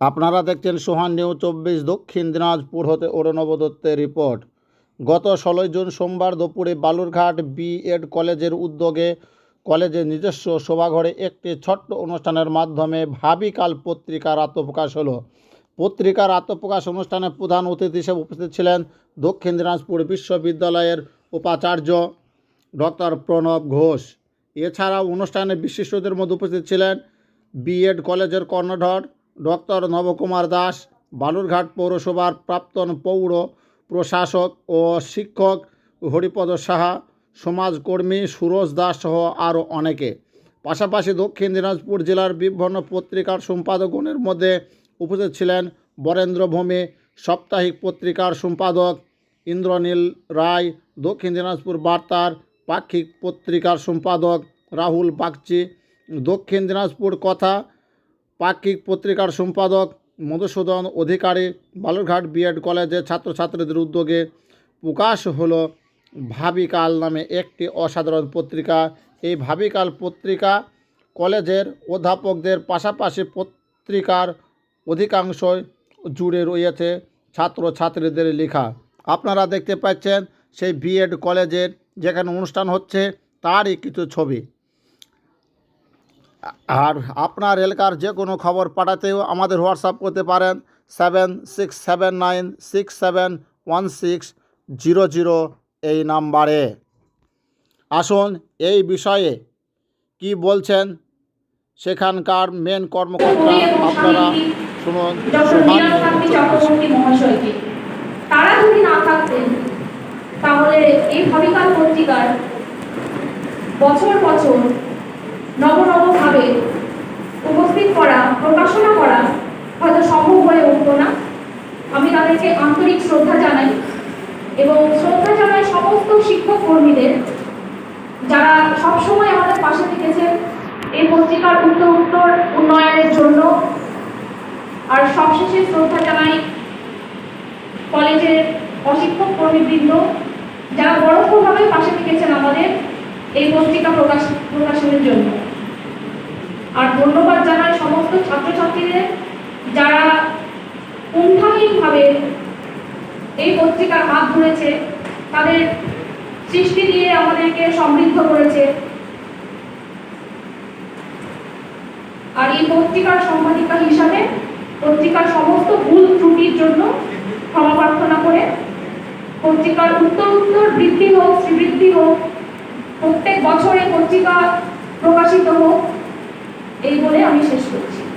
আপনারা দেখছেন সোহান নিউ চব্বিশ, দক্ষিণ দিনাজপুর হতে অরুণব দত্তের রিপোর্ট। গত ষোলোই জুন সোমবার দুপুরে বালুরঘাট বিএড কলেজের উদ্যোগে কলেজের নিজস্ব সভাঘরে একটি ছোট্ট অনুষ্ঠানের মাধ্যমে ভাবিকাল পত্রিকার আত্মপ্রকাশ হলো। পত্রিকার আত্মপ্রকাশ অনুষ্ঠানে প্রধান অতিথি হিসেবে উপস্থিত ছিলেন দক্ষিণ দিনাজপুর বিশ্ববিদ্যালয়ের উপাচার্য ডক্টর প্রণব ঘোষ। এছাড়াও অনুষ্ঠানে বিশিষ্টদের মধ্যে উপস্থিত ছিলেন বিএড কলেজের কর্ণধর ডক্টর নবকুমার দাস, বালুরঘাট পৌরসভার প্রাক্তন পৌর প্রশাসক ও শিক্ষক হরিপদ সাহা, সমাজকর্মী সুরজ দাস সহ আরও অনেকে। পাশাপাশি দক্ষিণ দিনাজপুর জেলার বিভিন্ন পত্রিকার সম্পাদকগণের মধ্যে উপস্থিত ছিলেন বরেন্দ্র ভূমি, সাপ্তাহিক পত্রিকার সম্পাদক ইন্দ্রনীল রায়, দক্ষিণ দিনাজপুর বার্তার পাক্ষিক পত্রিকার সম্পাদক রাহুল বাগচি দক্ষিণ দিনাজপুর কথা পাক্ষিক পত্রিকার সম্পাদক, মধুসূদন অধিকারী, বালুরঘাট বিএড কলেজের ছাত্রছাত্রীদের উদ্যোগে প্রকাশ হলো ভাবিকাল নামে একটি অসাধারণ পত্রিকা। এই ভাবিকাল পত্রিকা কলেজের অধ্যাপকদের পাশাপাশি পত্রিকার অধিকাংশই জুড়ে রয়েছে ছাত্রছাত্রীদের লেখা। আপনারা দেখতে পাচ্ছেন সেই বিএড কলেজের যেখানে অনুষ্ঠান হচ্ছে, তারই কিছু ছবি। আর আপনার এলাকার যে কোনো খবর পাঠাতেও আমাদের হোয়াটসঅ্যাপ করতে পারেন seven six seven nine six seven one six zero zero এই নাম্বারে। আসুন এই বিষয়ে কি বলছেন সেখানকার মেন কর্মকর্তা আপনারা শুনুন। তারা যদি না থাকতেন, তাহলে এই ভাবিকাল পত্রিকার বছর বছর নব নবভাবে উপস্থিত করা, প্রকাশনা করা হয়তো সম্ভব হয়ে উঠতো না। আমি তাদেরকে আন্তরিক শ্রদ্ধা জানাই এবং শ্রদ্ধা জানাই সমস্ত শিক্ষক কর্মীদের যারা সবসময় আমাদের পাশে থেকেছেন এই পত্রিকার উত্তর উত্তর উন্নয়নের জন্য। আর সবশেষে শ্রদ্ধা জানাই কলেজের অশিক্ষক কর্মীবৃন্দ যারা পরোক্ষভাবে পাশে থেকেছেন আমাদের এই পত্রিকা প্রকাশ প্রকাশনের জন্য। আর ধন্যবাদ জানাই সমস্ত ছাত্রছাত্রীদের যারা কুণ্ঠাহীনভাবে এই পত্রিকার হাত ধরেছে, তাদের সৃষ্টি দিয়ে আমাদেরকে সমৃদ্ধ করেছে। আর এই পত্রিকার সম্পাদিকা হিসাবে পত্রিকার সমস্ত ভুল ত্রুটির জন্য ক্ষমা প্রার্থনা করে, পত্রিকার উত্তর উত্তর বৃদ্ধি হোক, শ্রীবৃদ্ধি হোক, প্রত্যেক বছরে পত্রিকা প্রকাশিত হোক। এই বলে আমি শেষ করছি।